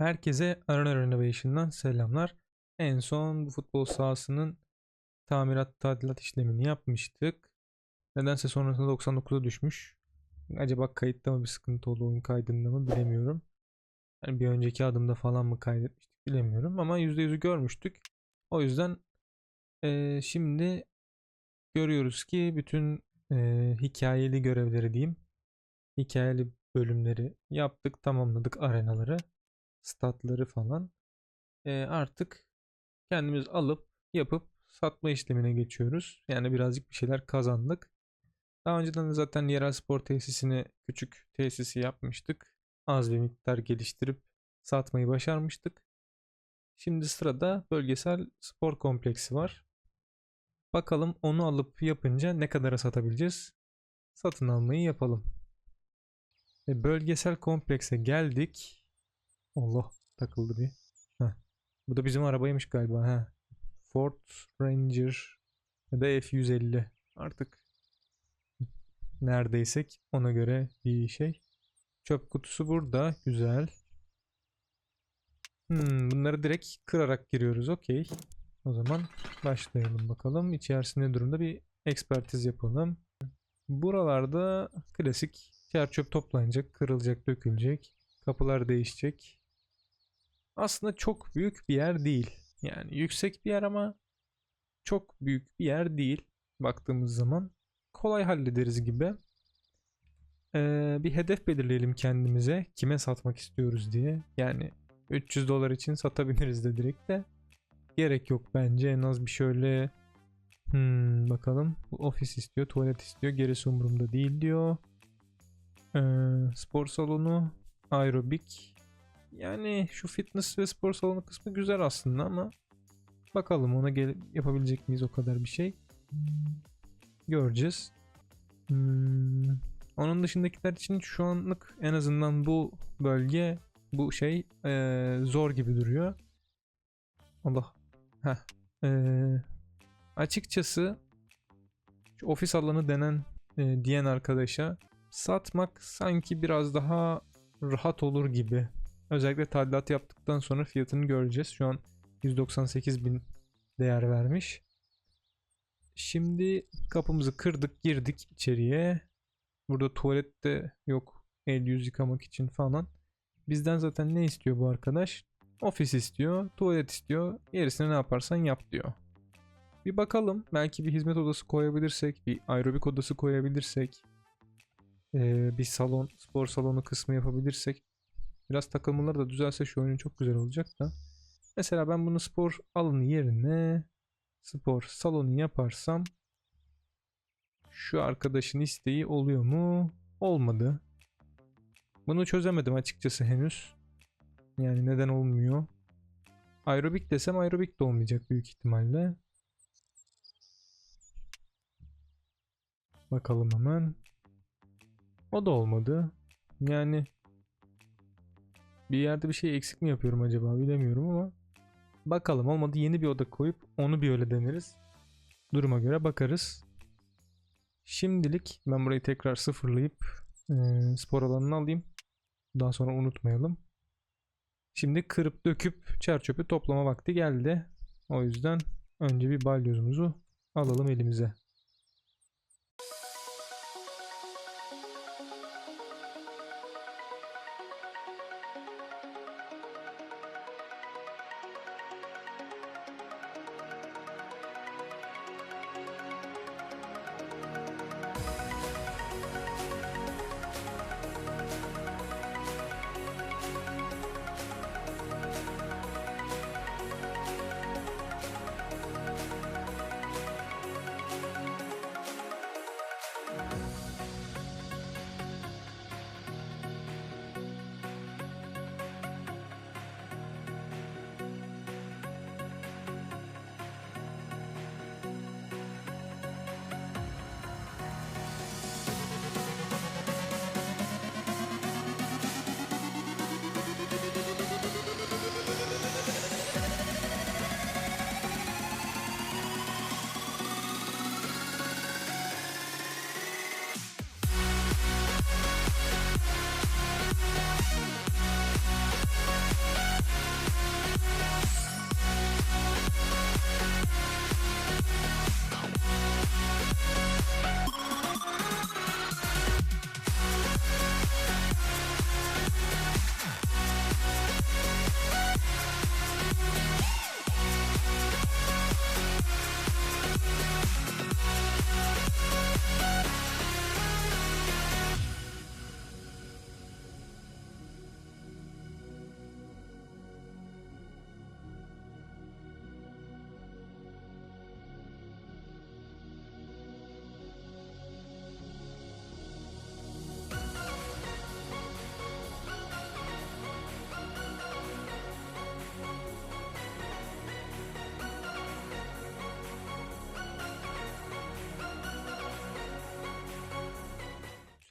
Herkese Arena Renovation'dan selamlar. En son bu futbol sahasının tamirat tadilat işlemini yapmıştık. Nedense sonrasında 99'a düşmüş. Acaba kayıtta mı bir sıkıntı oldu oyun kaydında mı bilemiyorum. Yani bir önceki adımda falan mı kaydetmiştik bilemiyorum ama %100'ü görmüştük. O yüzden eee, şimdi görüyoruz ki bütün eee, hikayeli görevleri diyeyim. Hikayeli bölümleri yaptık, tamamladık arenaları statları falan. Ee, artık kendimiz alıp yapıp satma işlemine geçiyoruz. Yani birazcık bir şeyler kazandık. Daha önceden de zaten yerel spor tesisini küçük tesisi yapmıştık. Az bir miktar geliştirip satmayı başarmıştık. Şimdi sırada bölgesel spor kompleksi var. Bakalım onu alıp yapınca ne kadara satabileceğiz? Satın almayı yapalım. Ve bölgesel komplekse geldik. Allah takıldı bir. Heh. Bu da bizim arabaymış galiba. ha. Ford Ranger ya da F150 artık neredeysek ona göre bir şey. Çöp kutusu burada. Güzel. Hmm, bunları direkt kırarak giriyoruz. Okey. O zaman başlayalım bakalım. İçerisinde durumda bir ekspertiz yapalım. Buralarda klasik yer çöp toplanacak, kırılacak, dökülecek. Kapılar değişecek aslında çok büyük bir yer değil. Yani yüksek bir yer ama çok büyük bir yer değil baktığımız zaman. Kolay hallederiz gibi. Ee, bir hedef belirleyelim kendimize. Kime satmak istiyoruz diye. Yani 300 dolar için satabiliriz de direkt de. Gerek yok bence. En az bir şöyle hmm, bakalım. Bu ofis istiyor, tuvalet istiyor. Gerisi umurumda değil diyor. Ee, spor salonu, aerobik, yani şu fitness ve spor salonu kısmı güzel aslında ama bakalım ona gel yapabilecek miyiz o kadar bir şey. Göreceğiz. Hmm. Onun dışındakiler için şu anlık en azından bu bölge bu şey ee, zor gibi duruyor. Allah. Heh. Ee, açıkçası şu ofis alanı denen e, diyen arkadaşa satmak sanki biraz daha rahat olur gibi Özellikle tadilat yaptıktan sonra fiyatını göreceğiz. Şu an 198 bin değer vermiş. Şimdi kapımızı kırdık girdik içeriye. Burada tuvalette yok el yüz yıkamak için falan. Bizden zaten ne istiyor bu arkadaş? Ofis istiyor, tuvalet istiyor. Gerisini ne yaparsan yap diyor. Bir bakalım. Belki bir hizmet odası koyabilirsek, bir aerobik odası koyabilirsek, bir salon, spor salonu kısmı yapabilirsek Biraz takılmaları da düzelse şu oyun çok güzel olacak da. Mesela ben bunu spor alanı yerine spor salonu yaparsam şu arkadaşın isteği oluyor mu? Olmadı. Bunu çözemedim açıkçası henüz. Yani neden olmuyor? Aerobik desem aerobik de olmayacak büyük ihtimalle. Bakalım hemen. O da olmadı. Yani bir yerde bir şey eksik mi yapıyorum acaba bilemiyorum ama bakalım olmadı yeni bir oda koyup onu bir öyle deneriz. Duruma göre bakarız. Şimdilik ben burayı tekrar sıfırlayıp e, spor alanını alayım. Daha sonra unutmayalım. Şimdi kırıp döküp çerçöpü toplama vakti geldi. O yüzden önce bir balyozumuzu alalım elimize.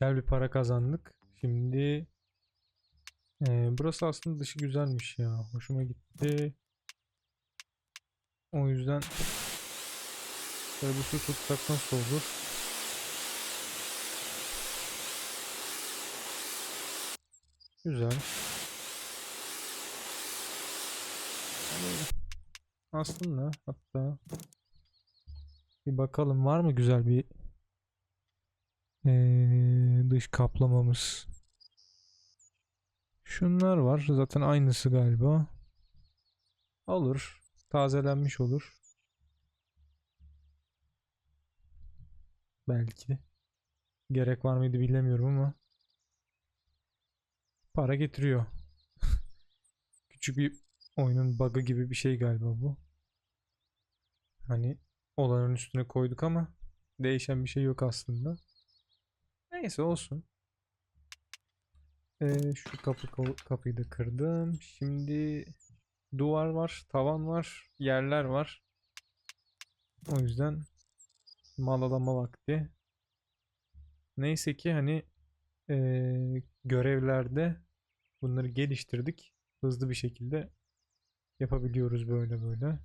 Güzel bir para kazandık. Şimdi eee, burası aslında dışı güzelmiş ya. Hoşuma gitti. O yüzden şöyle bir su tutsak nasıl olur? Güzel. Aslında hatta bir bakalım var mı güzel bir eee, dış kaplamamız. Şunlar var. Zaten aynısı galiba. Olur. Tazelenmiş olur. Belki. Gerek var mıydı bilemiyorum ama. Para getiriyor. Küçük bir oyunun bug'ı gibi bir şey galiba bu. Hani olanın üstüne koyduk ama değişen bir şey yok aslında. Neyse olsun. Ee, şu kapı kapıyı da kırdım. Şimdi duvar var, tavan var, yerler var. O yüzden malalama vakti. Neyse ki hani ee, görevlerde bunları geliştirdik. Hızlı bir şekilde yapabiliyoruz böyle böyle.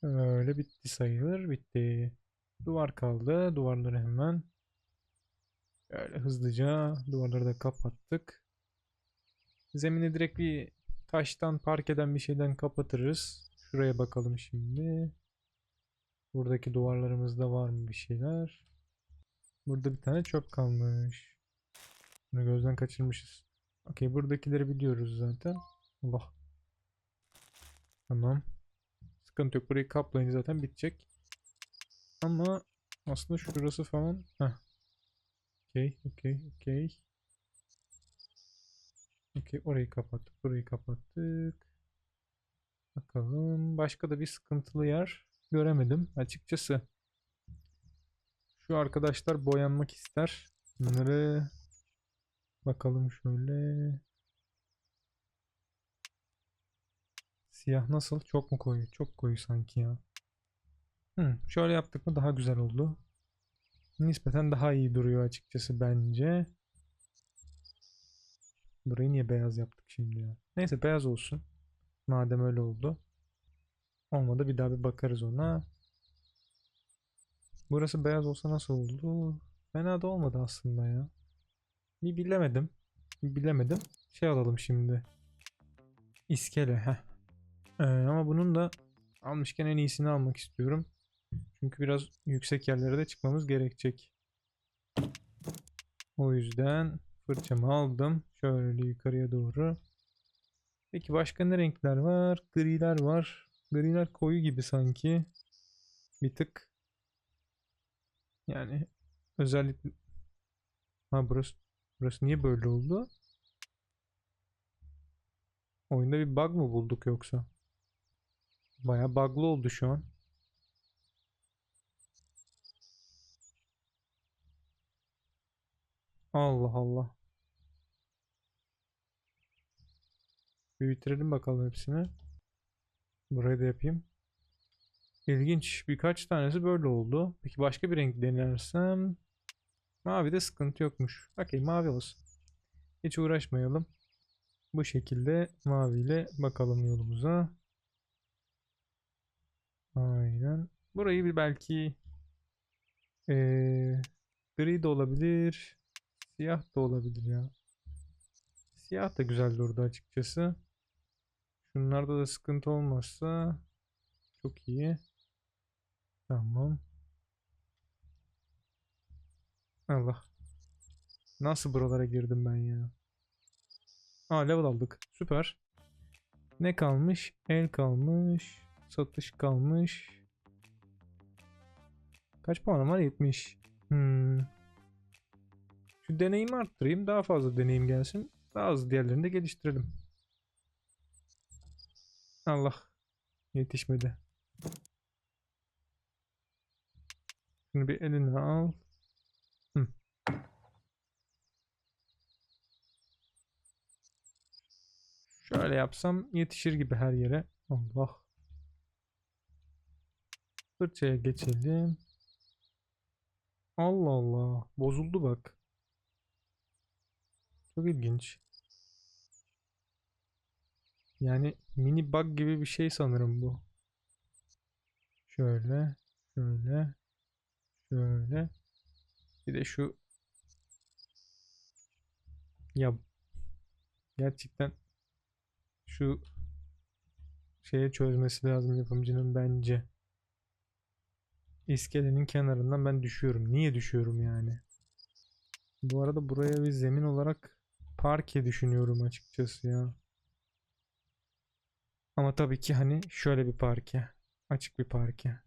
Şöyle bitti sayılır. Bitti. Duvar kaldı. Duvarları hemen Böyle hızlıca duvarları da kapattık. Zemini direkt bir taştan parkeden bir şeyden kapatırız. Şuraya bakalım şimdi. Buradaki duvarlarımızda var mı bir şeyler? Burada bir tane çöp kalmış. Bunu gözden kaçırmışız. Okey buradakileri biliyoruz zaten. Allah. Tamam. Sıkıntı yok. Burayı kaplayınca zaten bitecek. Ama aslında şurası falan. Heh. Okey, okey, okey. Okey, orayı kapattık, burayı kapattık. Bakalım, başka da bir sıkıntılı yer göremedim açıkçası. Şu arkadaşlar boyanmak ister. Bunları bakalım şöyle. Siyah nasıl? Çok mu koyu? Çok koyu sanki ya. Hı, şöyle yaptık mı daha güzel oldu. Nispeten daha iyi duruyor açıkçası bence. Burayı niye beyaz yaptık şimdi ya? Neyse beyaz olsun. Madem öyle oldu. Olmadı bir daha bir bakarız ona. Burası beyaz olsa nasıl oldu? Fena da olmadı aslında ya. Bir bilemedim. Bir bilemedim. Şey alalım şimdi. İskele. Heh. Ee, ama bunun da almışken en iyisini almak istiyorum. Çünkü biraz yüksek yerlere de çıkmamız gerekecek. O yüzden fırçamı aldım. Şöyle yukarıya doğru. Peki başka ne renkler var? Griler var. Griler koyu gibi sanki. Bir tık. Yani özellikle... Ha burası, burası niye böyle oldu? Oyunda bir bug mı bulduk yoksa? Baya bug'lı oldu şu an. Allah Allah. Bir bitirelim bakalım hepsini. Burayı da yapayım. İlginç. Birkaç tanesi böyle oldu. Peki başka bir renk denersem... Mavi de sıkıntı yokmuş. Okey mavi olsun. Hiç uğraşmayalım. Bu şekilde maviyle bakalım yolumuza. Aynen. Burayı bir belki... Ee, gri de olabilir. Siyah da olabilir ya. Siyah da güzel durdu açıkçası. Şunlarda da sıkıntı olmazsa çok iyi. Tamam. Allah. Nasıl buralara girdim ben ya? Aa level aldık. Süper. Ne kalmış? El kalmış. Satış kalmış. Kaç puanım var? 70. Hmm. Şu deneyimi arttırayım. Daha fazla deneyim gelsin. Daha az diğerlerini de geliştirelim. Allah. Yetişmedi. Şunu bir eline al. Şöyle yapsam yetişir gibi her yere. Allah. Fırçaya geçelim. Allah Allah. Bozuldu bak. Çok ilginç. Yani mini bug gibi bir şey sanırım bu. Şöyle, şöyle, şöyle. Bir de şu ya gerçekten şu şeye çözmesi lazım yapımcının bence. İskelenin kenarından ben düşüyorum. Niye düşüyorum yani? Bu arada buraya bir zemin olarak parke düşünüyorum açıkçası ya. Ama tabii ki hani şöyle bir parke. Açık bir parke.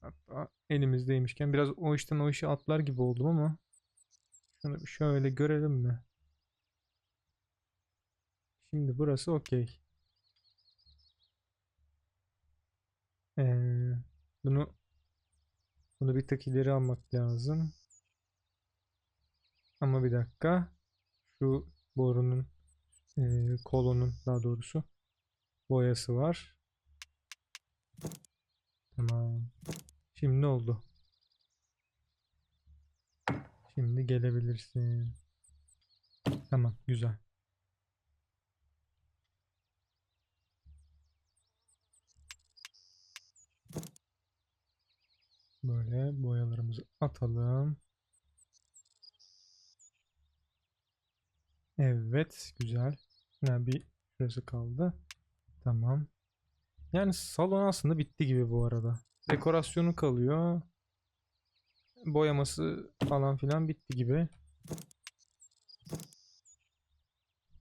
Hatta elimizdeymişken biraz o işten o işe atlar gibi oldum ama şunu şöyle görelim mi? Şimdi burası okey. Ee, bunu bunu bir tık ileri almak lazım. Ama bir dakika. Şu borunun e, kolonun daha doğrusu boyası var. Tamam. Şimdi oldu. Şimdi gelebilirsin. Tamam, güzel. Böyle boyalarımızı atalım. Evet, güzel. Yani bir şurası kaldı. Tamam. Yani salon aslında bitti gibi bu arada. Dekorasyonu kalıyor. Boyaması falan filan bitti gibi.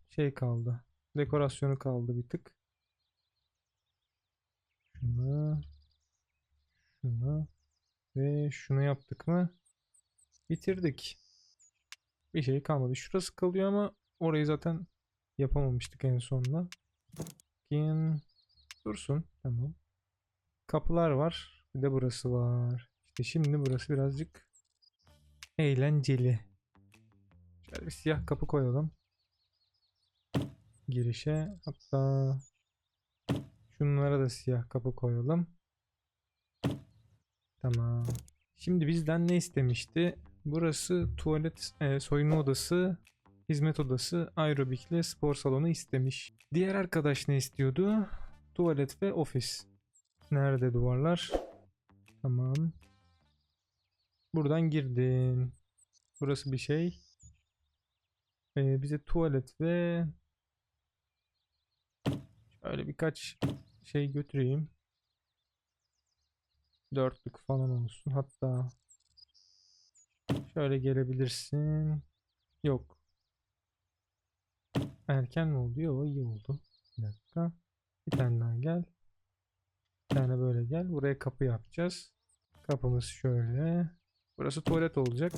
Şey kaldı. Dekorasyonu kaldı bir tık. Şunu. Şunu. Ve şunu yaptık mı? Bitirdik. Bir şey kalmadı. Şurası kalıyor ama orayı zaten yapamamıştık en sonunda. Bakayım. Dursun. Tamam. Kapılar var. Bir de burası var. İşte şimdi burası birazcık eğlenceli. Şöyle bir siyah kapı koyalım. Girişe. Hatta şunlara da siyah kapı koyalım. Tamam. Şimdi bizden ne istemişti? Burası tuvalet, e, soyunma odası, hizmet odası, aerobikle spor salonu istemiş. Diğer arkadaş ne istiyordu? Tuvalet ve ofis. Nerede duvarlar? Tamam. Buradan girdin. Burası bir şey. Ee, bize tuvalet ve şöyle birkaç şey götüreyim. Dörtlük falan olsun. Hatta şöyle gelebilirsin. Yok. Erken mi oldu? Yok iyi oldu. Bir dakika. Bir tane daha gel. Bir tane böyle gel. Buraya kapı yapacağız. Kapımız şöyle. Burası tuvalet olacak.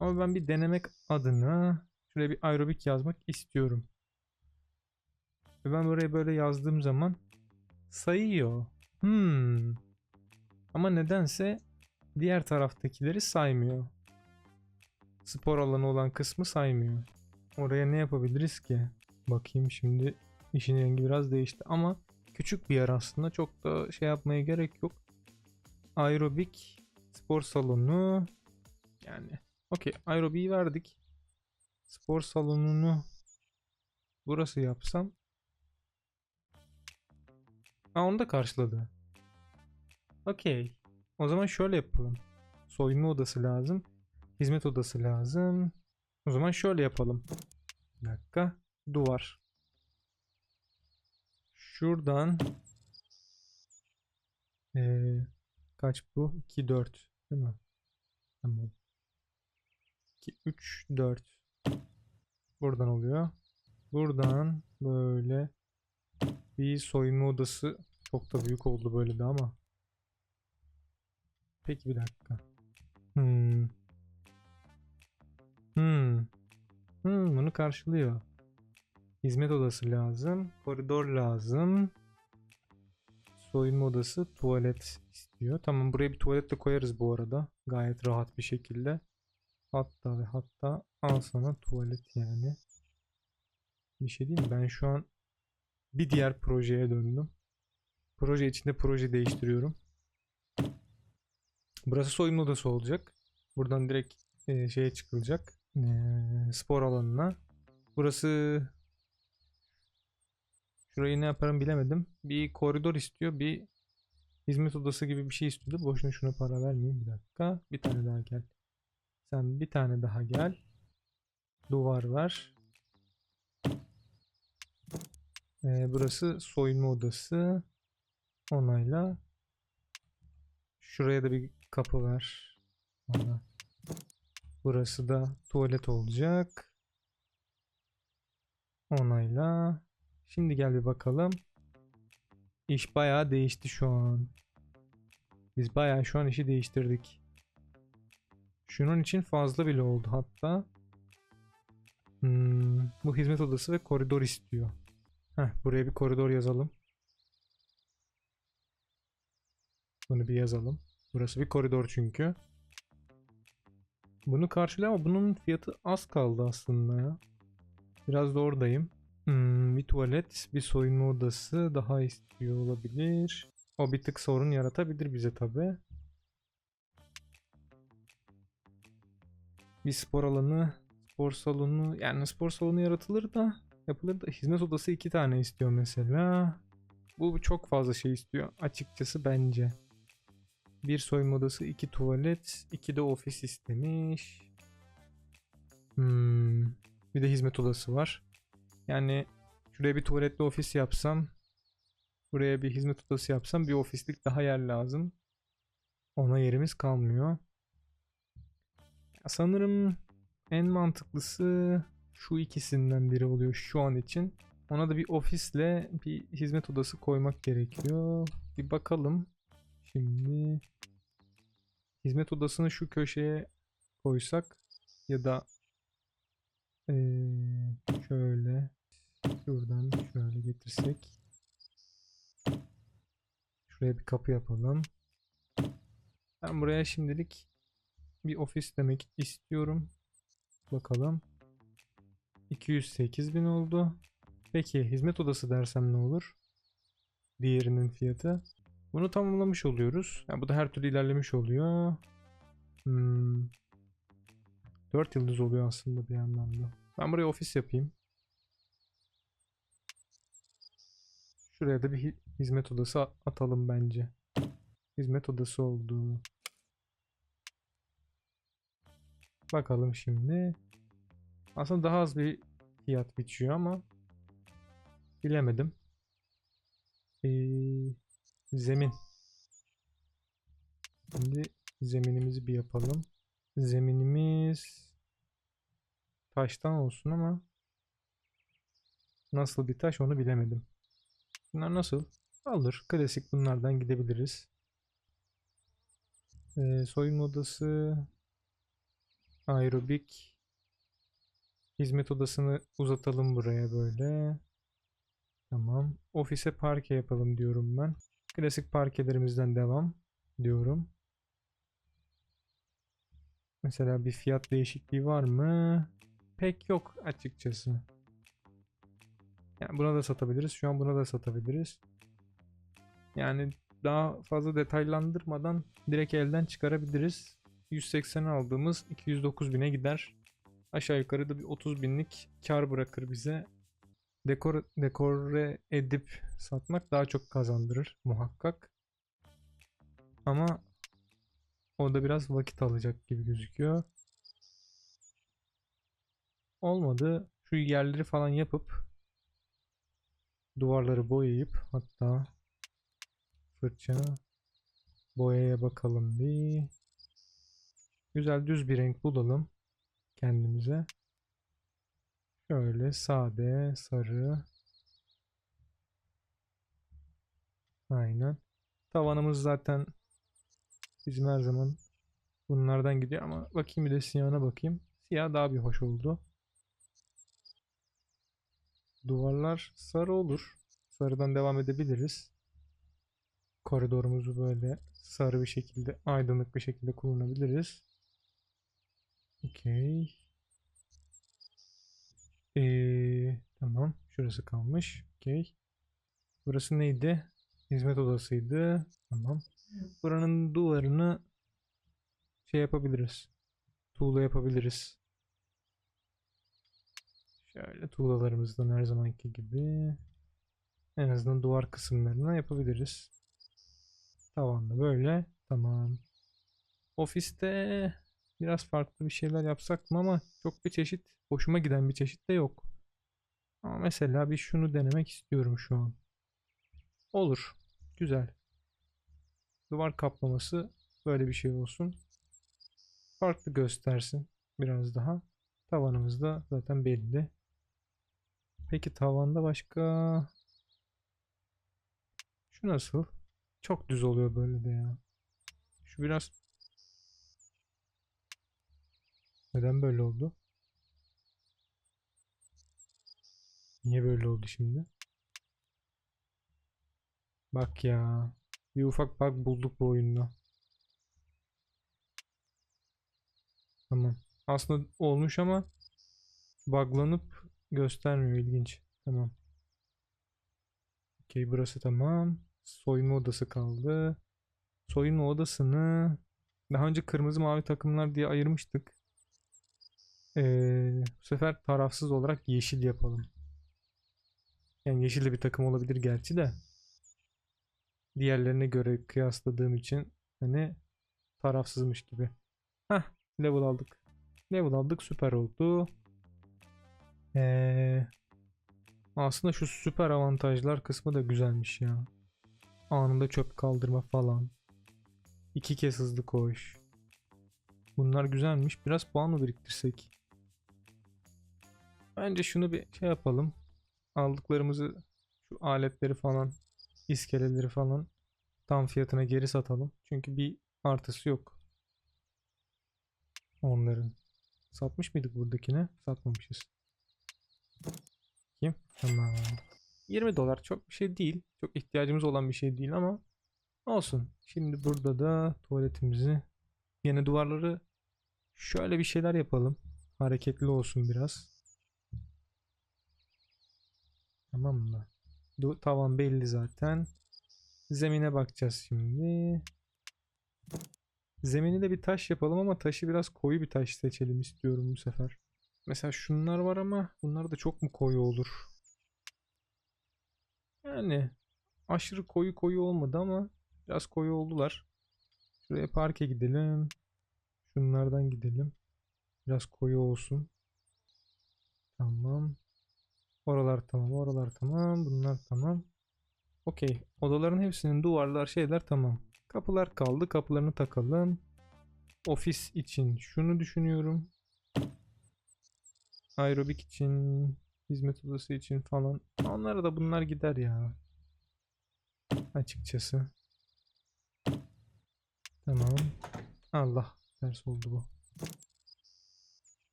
Ama ben bir denemek adına şuraya bir aerobik yazmak istiyorum. Ve ben buraya böyle yazdığım zaman sayıyor. Hmm. Ama nedense diğer taraftakileri saymıyor. Spor alanı olan kısmı saymıyor. Oraya ne yapabiliriz ki? Bakayım şimdi işin rengi biraz değişti ama küçük bir yer aslında. Çok da şey yapmaya gerek yok. Aerobik spor salonu yani okey aerobiyi verdik. Spor salonunu burası yapsam Aa onu da karşıladı. Okey. O zaman şöyle yapalım. Soyunma odası lazım. Hizmet odası lazım. O zaman şöyle yapalım. Bir dakika. Duvar. Şuradan ee, kaç bu? 2 4 değil mi? Tamam. 2 3 4 Buradan oluyor. Buradan böyle bir soyunma odası çok da büyük oldu böyle de ama. Peki bir dakika. Hmm. Hmm. Hmm, bunu karşılıyor. Hizmet odası lazım. Koridor lazım. Soyunma odası, tuvalet istiyor. Tamam buraya bir tuvalet de koyarız bu arada. Gayet rahat bir şekilde. Hatta ve hatta al sana tuvalet yani. Bir şey diyeyim mi? Ben şu an bir diğer projeye döndüm. Proje içinde proje değiştiriyorum. Burası soyunma odası olacak. Buradan direkt e, şeye çıkılacak. Ee, spor alanına. Burası Şurayı ne yaparım bilemedim. Bir koridor istiyor, bir hizmet odası gibi bir şey istiyordu. Boşuna şuna para vermeyeyim bir dakika. Bir tane daha gel. Sen bir tane daha gel. Duvar var. Ee, burası soyunma odası. Onayla. Şuraya da bir kapı var. Ona. Burası da tuvalet olacak. Onayla. Şimdi gel bir bakalım. İş bayağı değişti şu an. Biz bayağı şu an işi değiştirdik. Şunun için fazla bile oldu hatta. Hmm, bu hizmet odası ve koridor istiyor. Heh, buraya bir koridor yazalım. Bunu bir yazalım. Burası bir koridor çünkü. Bunu karşılıyor ama bunun fiyatı az kaldı aslında ya. Biraz da oradayım. Hmm, bir tuvalet, bir soyunma odası daha istiyor olabilir. O bir tık sorun yaratabilir bize tabi. Bir spor alanı, spor salonu, yani spor salonu yaratılır da yapılır da hizmet odası iki tane istiyor mesela. Bu çok fazla şey istiyor açıkçası bence. Bir soyunma odası, iki tuvalet, iki de ofis istemiş. Hmm, bir de hizmet odası var. Yani şuraya bir tuvaletli ofis yapsam, buraya bir hizmet odası yapsam bir ofislik daha yer lazım. Ona yerimiz kalmıyor. Sanırım en mantıklısı şu ikisinden biri oluyor şu an için. Ona da bir ofisle bir hizmet odası koymak gerekiyor. Bir bakalım. Şimdi hizmet odasını şu köşeye koysak ya da ee, şöyle şuradan şöyle getirsek şuraya bir kapı yapalım. Ben buraya şimdilik bir ofis demek istiyorum. Bakalım. 208 bin oldu. Peki hizmet odası dersem ne olur? Diğerinin fiyatı. Bunu tamamlamış oluyoruz. Yani bu da her türlü ilerlemiş oluyor. Hmm. 4 yıldız oluyor aslında bir yandan da. Ben buraya ofis yapayım. Şuraya da bir hi- hizmet odası atalım bence. Hizmet odası oldu. Bakalım şimdi. Aslında daha az bir fiyat biçiyor ama bilemedim. Ee, zemin. Şimdi zeminimizi bir yapalım. Zeminimiz taştan olsun ama nasıl bir taş onu bilemedim. Bunlar nasıl? Alır. Klasik bunlardan gidebiliriz. Ee, soyunma odası aerobik hizmet odasını uzatalım buraya böyle. Tamam. Ofise parke yapalım diyorum ben. Klasik parkelerimizden devam diyorum. Mesela bir fiyat değişikliği var mı? Pek yok açıkçası. Yani buna da satabiliriz. Şu an buna da satabiliriz. Yani daha fazla detaylandırmadan direkt elden çıkarabiliriz. 180 aldığımız 209 bine gider. Aşağı yukarı da bir 30 binlik kar bırakır bize. Dekor, dekore edip satmak daha çok kazandırır muhakkak. Ama o da biraz vakit alacak gibi gözüküyor. Olmadı. Şu yerleri falan yapıp duvarları boyayıp hatta fırça boyaya bakalım bir. Güzel düz bir renk bulalım kendimize. Şöyle sade sarı. Aynen. Tavanımız zaten bizim her zaman bunlardan gidiyor ama bakayım bir de siyahına bakayım. Siyah daha bir hoş oldu. Duvarlar sarı olur. Sarıdan devam edebiliriz. Koridorumuzu böyle sarı bir şekilde, aydınlık bir şekilde kullanabiliriz. Okey. Ee, tamam. Şurası kalmış. Okey. Burası neydi? Hizmet odasıydı. Tamam. Buranın duvarını şey yapabiliriz. Tuğla yapabiliriz. Şöyle tuğlalarımızdan her zamanki gibi en azından duvar kısımlarına yapabiliriz. Tavanda böyle. Tamam. Ofiste biraz farklı bir şeyler yapsak mı ama çok bir çeşit hoşuma giden bir çeşit de yok. Ama mesela bir şunu denemek istiyorum şu an. Olur. Güzel. Duvar kaplaması böyle bir şey olsun. Farklı göstersin biraz daha. Tavanımız da zaten belli. Peki tavanda başka şu nasıl? Çok düz oluyor böyle de ya. Şu biraz neden böyle oldu? Niye böyle oldu şimdi? Bak ya. Bir ufak bug bulduk bu oyunda. Tamam. Aslında olmuş ama buglanıp göstermiyor ilginç. Tamam. Okey burası tamam. Soyunma odası kaldı. Soyunma odasını daha önce kırmızı mavi takımlar diye ayırmıştık. Ee, bu sefer tarafsız olarak yeşil yapalım. Yani yeşil de bir takım olabilir gerçi de. Diğerlerine göre kıyasladığım için hani tarafsızmış gibi. Hah level aldık. Level aldık süper oldu. Ee, aslında şu süper avantajlar kısmı da güzelmiş ya. Anında çöp kaldırma falan. İki kez hızlı koş. Bunlar güzelmiş. Biraz puan mı biriktirsek? Bence şunu bir şey yapalım. Aldıklarımızı şu aletleri falan, iskeleleri falan tam fiyatına geri satalım. Çünkü bir artısı yok. Onların. Satmış mıydık buradakine? Satmamışız. Kim? Tamam. 20 dolar çok bir şey değil. Çok ihtiyacımız olan bir şey değil ama olsun. Şimdi burada da tuvaletimizi yine duvarları şöyle bir şeyler yapalım. Hareketli olsun biraz. Tamam mı? Du tavan belli zaten. Zemine bakacağız şimdi. Zemini de bir taş yapalım ama taşı biraz koyu bir taş seçelim istiyorum bu sefer. Mesela şunlar var ama bunlar da çok mu koyu olur? Yani aşırı koyu koyu olmadı ama biraz koyu oldular. Şuraya parke gidelim. Şunlardan gidelim. Biraz koyu olsun. Tamam. Oralar tamam, oralar tamam, bunlar tamam. Okey. Odaların hepsinin duvarlar şeyler tamam. Kapılar kaldı. Kapılarını takalım. Ofis için şunu düşünüyorum. Aerobik için, hizmet odası için falan. Onlara da bunlar gider ya. Açıkçası. Tamam. Allah ters oldu bu.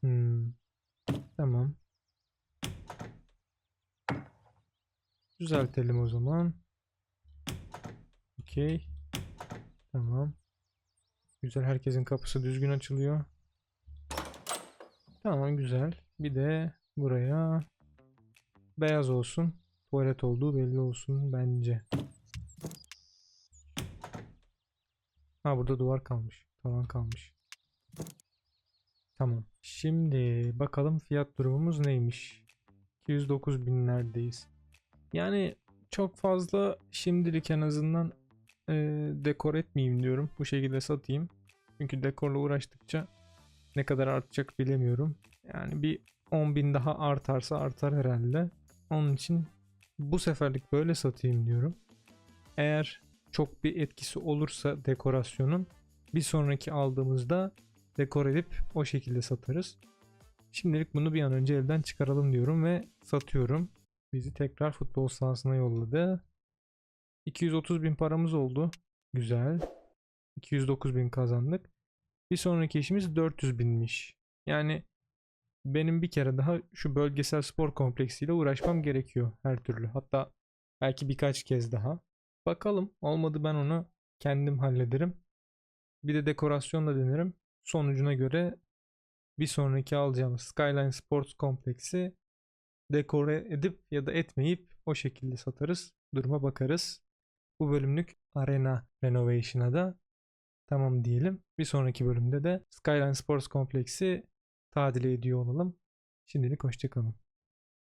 Hmm. Tamam. Düzeltelim o zaman. Okey. Tamam. Güzel herkesin kapısı düzgün açılıyor. Tamam güzel. Bir de buraya beyaz olsun. Tuvalet olduğu belli olsun bence. Ha burada duvar kalmış. Tavan kalmış. Tamam. Şimdi bakalım fiyat durumumuz neymiş. 209 binlerdeyiz. Yani çok fazla şimdilik en azından e, dekor etmeyeyim diyorum. Bu şekilde satayım. Çünkü dekorla uğraştıkça ne kadar artacak bilemiyorum. Yani bir 10 bin daha artarsa artar herhalde. Onun için bu seferlik böyle satayım diyorum. Eğer çok bir etkisi olursa dekorasyonun bir sonraki aldığımızda dekor edip o şekilde satarız. Şimdilik bunu bir an önce elden çıkaralım diyorum ve satıyorum. Bizi tekrar futbol sahasına yolladı. 230 bin paramız oldu. Güzel. 209 bin kazandık. Bir sonraki işimiz 400 binmiş. Yani benim bir kere daha şu bölgesel spor kompleksiyle uğraşmam gerekiyor her türlü. Hatta belki birkaç kez daha. Bakalım olmadı ben onu kendim hallederim. Bir de dekorasyonla denerim. Sonucuna göre bir sonraki alacağımız Skyline Sports kompleksi dekore edip ya da etmeyip o şekilde satarız. Duruma bakarız. Bu bölümlük Arena Renovation'a da tamam diyelim. Bir sonraki bölümde de Skyline Sports kompleksi tadile ediyor olalım. Şimdilik hoşçakalın.